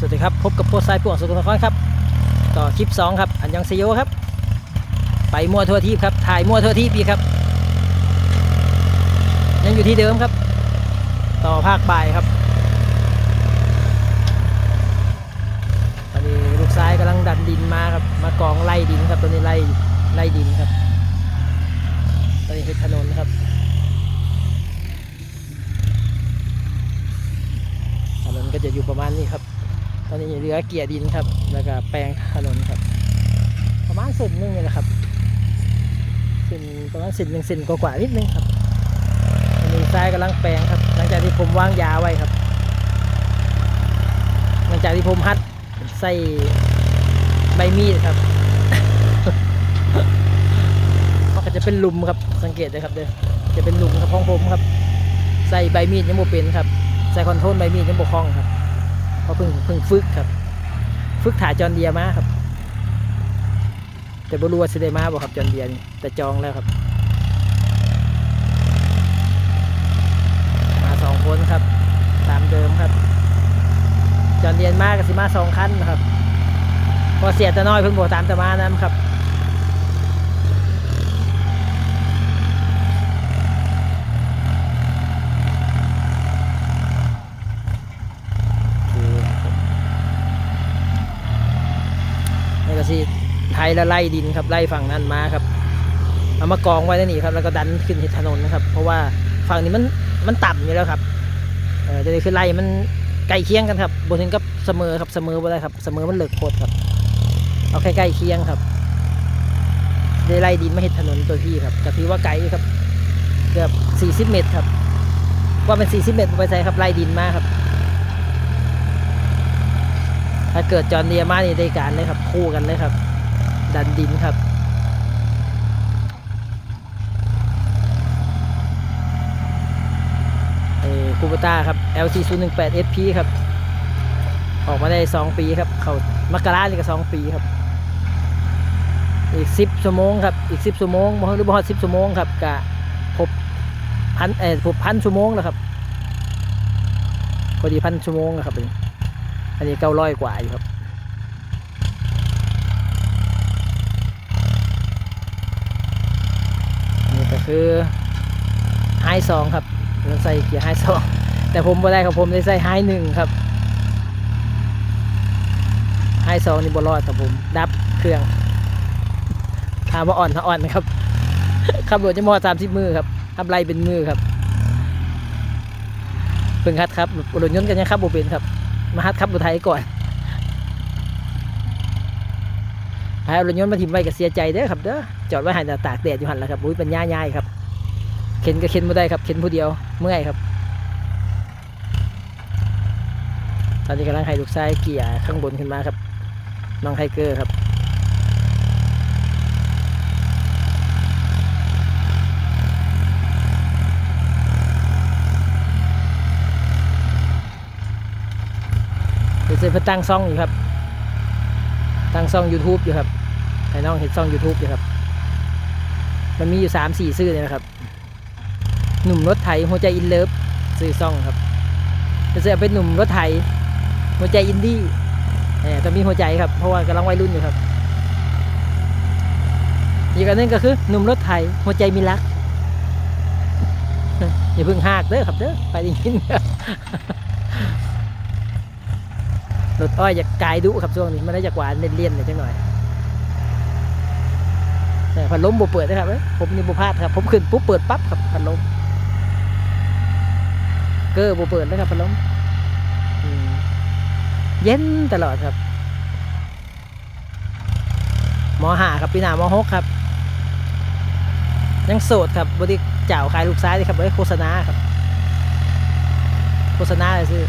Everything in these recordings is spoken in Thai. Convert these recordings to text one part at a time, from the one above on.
สวัสดีครับ พบกับโพสไซป่วงสุขนครครับ ต่อคลิป 2 ครับ อันยังเซโยครับ ไปมั่วทั่วทีปครับ ถ่ายมั่วทั่วทีปอีกครับ ยังอยู่ที่เดิมครับ ต่อภาคบ่ายครับ ตอนนี้ลูกซ้ายกำลังดันดินมาครับ มากองไล่ดินครับตัวนี้ไล่ไล่ดินครับตอนนี้เห็นถนนครับถนนก็จะอยู่ประมาณนี้ครับ ตอนนี้เหลือเกียร์ดินครับ แล้วก็แปลงถนนครับ ประมาณเซนหนึงนี่แหละครับเซนประมาณเซนหนึ่งเซนกว่าๆนิดนึงครับตอนนี้ซ้ายกำลังแปลงครับ หลังจากที่ผมวางยาไว้ครับ หลังจากที่ผมฮัดใส่ใบมีดครับมันก็จะเป็นลุมครับ สังเกตเลยครับเด้อจะเป็นลุมครับของผมครับ ใส่ใบมีดยังโมเป็นครับ ใส่คอนโทรลใบมีดยังบกคล่องครับ ราะเพิ่งเพิ่งฝึกครับ ฝึกถ่ายจอนเดียมาครับ แต่บรู้ว่าสิได้มาบอกครับจอนเดียนี่แต่จองแล้วครับ มาสองคนครับ ตามเดิมครับ จอนเดียนมากับสิมาสองคันนะครับ พอเสียแต่น้อยเพิ่งบอกตามแต่มานะครับ นี่ก็สิไทย แล้วไล่ดินครับไล่ฝั่งนั้นมาครับเอามากองไว้แล้วนี่ครับแล้วก็ดันขึ้นถนนนะครับ เพราะว่าฝั่งนี้มันมันต่ำอยู่แล้วครับเออจะได้คือไล่มันใกล้เคียงกันครับบนถึงกับเสมอครับเสมอบ่ได้ครับเสมอมันเหลือโคตรครับเอาใกล้ๆเคียงครับได้ไล่ดินมาเห็ดถนนตัวพี่ครับก็ถือว่าไกลครับ เกือบ 40 เมตรครับ ว่าเป็น 40 เมตรไปใส่ครับไล่ดินมาครับ ถ้าเกิดจอนเดียมานี่ได้การเลยครับคู่กันเลยครับ ดันดินครับ เอคูปต้าครับ LC 0 1 8 SP ครับ ออกมาได้ 2 ปีครับ เขามกรานี่ก็ 2 ปีครับ อีก 10ชั่วโมงครับ อีก 10ชั่วโมงหรือบ่ฮอด10ชั่วโมงครับกะพบพันเอ่อพบพันชั่วโมงแล้วครับพอดีพันชั่วโมงแล้วครับอันนี้เก้าร้อยกว่าอยู่ครับ นี่ก็ คือไฮสองครับเราใส่เกียร์ไฮสองแต่ผมไม่ได้ครับผมได้ใส่ไฮหนึ่งครับไฮสองนี่บรอดครับผมดับเครื่องถามว่าอ่อนถ้าอ่อนนะครับขับรถจะมอสามสิบมือครับทำไรเป็นมือครับเพิ่งคัดครับรถยนต์กันยังครับโบเป็นครับ มาฮัดขับรถไทยก่อน ให้เอารถยนต์มาถิ่มไว้ก็เสียใจเด้อครับเด้อจอดไว้ห้แต่ตากแดดอยู่หันแหล้วครับอุ้ยเป็นย่าย่ายครับ เข็นก็เข็นไม่ได้ครับ เข็นผู้เดียวเมื่อยครับ ตอนนี้กำลังให้ลูกชายเกี่ยข้างบนขึ้นมาครับ น้องไทเกอร์ครับเดี๋ยวจะไปตั้งซ่องอยู่ครับ ตั้งซ่อง YouTube อยู่ครับให้น้องเห็นซ่อง YouTube อยู่ครับ มันมีอยู่สามสี่ชื่อเลยนะครับ หนุ่มรถไถหัวใจอินเลิฟซื้อซ่องครับจะจะเป็นหนุ่มรถไถหัวใจอินดี้แหมต้องมีหัวใจครับ เพราะว่ากำลังวัยรุ่นอยู่ครับ อีกอันนึงก็คือหนุ่มรถไถหัวใจมีรักอย่าเพิ่งหากเด้อครับเด้อไปได้ยินครับ รถอ้อยอยากกายดุครับช่วงนี้ไม่ได้จากหวานเลี่ยนๆเลยจังหน่อยแต่พัดลมบ่เปิดนะครับผมนี่บ่พลาดครับ ผมขึ้นปุ๊บเปิดปั๊บครับพัดลมเกอร์บ่เปิดนะครับพัดลมอืมเย็นตลอดครับมห้าครับปีหน้ามหกครับ ยังโสดครับบริเจ้าขายลูกซ้ายเลยครับเอ้โฆษณาครับ โฆษณาเลยซื้อ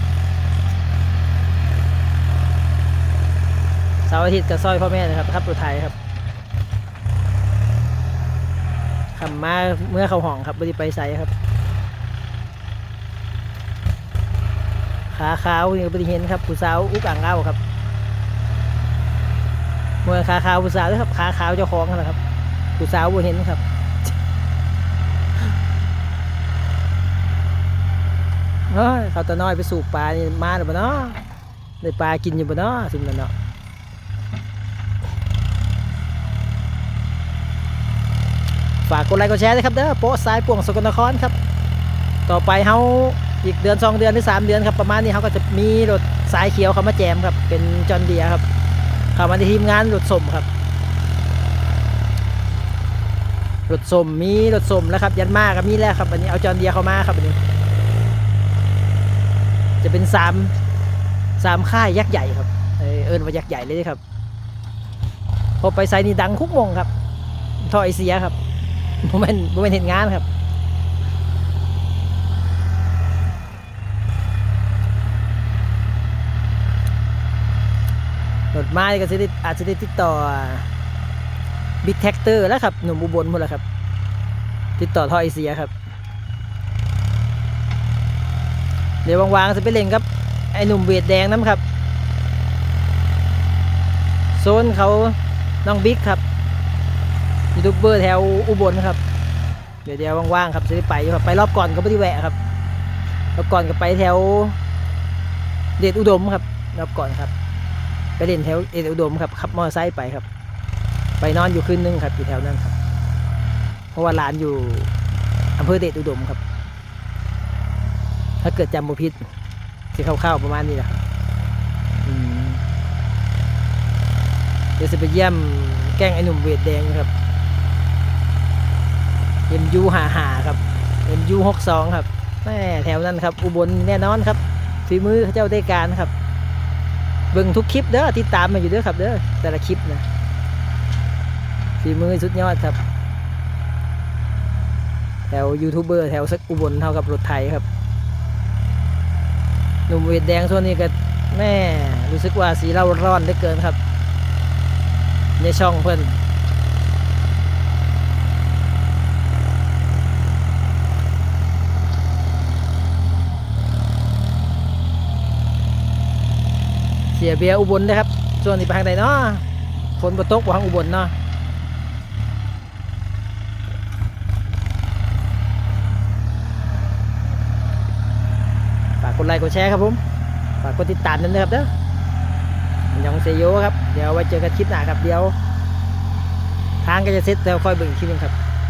เสาร์อาทิตย์กับซอยพ่อแม่นะครับครับรถไทยครับขับมาเมื่อเขาห้องครับบริไปใส่ครับ ขาขาวนี่ก็บริเห็นครับผู้สาวอุกอ่างเล่าครับเมื่อขาขาวผู้สาวด้วยครับขาขาวเจ้าของน่ะครับผู้สาวบริเห็นครับเฮ้ยเขาตะน้อยไปสูบปลานี่มาหรือเปล่าเนาะได้ปลากินอยู่บ่าเนาะสิมันเนาะ ฝากกดไลค์กดแชร์ด้วยครับเด้อโป๊ะสายป่วงสกลนครครับ ต่อไปเฮาอีกเดือนสองเดือนหรือสามเดือนครับประมาณนี้เขาก็จะมีรถสายเขียวเขามาแจมครับ เป็นจอนเดียครับเข้ามาในทีมงานรถสมครับรถสมมีรถสมแล้วครับ ยันมากครับมีแล้วครับอันนี้เอาจอนเดียเข้ามาครับอันนี้ จะเป็นสามสามค่ายยักษ์ใหญ่ครับเออเอิญว่ายักษ์ใหญ่เลยครับพอไปไซนี่ดังคุกวงครับท่อไอเสียครับ โมเมนโมเมนเห็นงานครับรถมาก็จะได้อาจจะได้ติดต่อบิ๊กแท็กเตอร์แล้วครับ หนุ่มอุบลหมดแล้วครับ ติดต่อท่อไอเสียครับ เดี๋ยววางๆจะไปเล่นครับ ไอหนุ่มเวทแดงน้ำครับ โซนเขาน้องบิ๊กครับ ยูทูบเบอร์แถวอุบลครับ เดี๋ยวเดี๋ยวว่างๆครับจะได้ไปครับไปรอบก่อนก็ไม่ได้แวะครับรอบก่อนก็ไปแถวเดชอุดมครับรอบก่อนครับ ไปเล่นแถวเดชอุดมครับขับมอเตอร์ไซค์ไปครับ ไปนอนอยู่คืนนึงครับอยู่แถวนั้นครับ เพราะว่าร้านอยู่อำเภอเดชอุดมครับ ถ้าเกิดจำบ่ผิดที่คร่าวๆประมาณนี้แหละครับเดี๋ยวจะไปเยี่ยมแกล้งไอ้หนุ่มเวทแดงครับ MU หาหาครับ MU หกสองครับแม่แถวนั้นครับ อุบลแน่นอนครับฝีมือเขาเจ้าได้การครับ เบิ่งทุกคลิปเด้อติดตามมาอยู่เด้อครับเด้อแต่ละคลิปนะฝีมือสุดยอดครับ แถวยูทูบเบอร์แถวสักอุบลเท่ากับรถไทยครับหนุ่มเวทแดงส่วนนี้ก็แม่รู้สึกว่าสีเราร้อนเหลือเกินครับ ในช่องเพิ่อน เสียเบียอุบลนะครับส่วนนี้ไปทางใดเนาะฝนบตกบ่ทางอุบลเนาะฝากกดไลค์กดแชร์ครับผมฝากกดติดตามด้วยนะครับเด้อยังเซโยครับ เดี๋ยวไว้เจอกันคลิปหน้าครับเดี๋ยว ทางก็จะเสร็จแล้วค่อยเบิ่งอีกทีหนึงครับ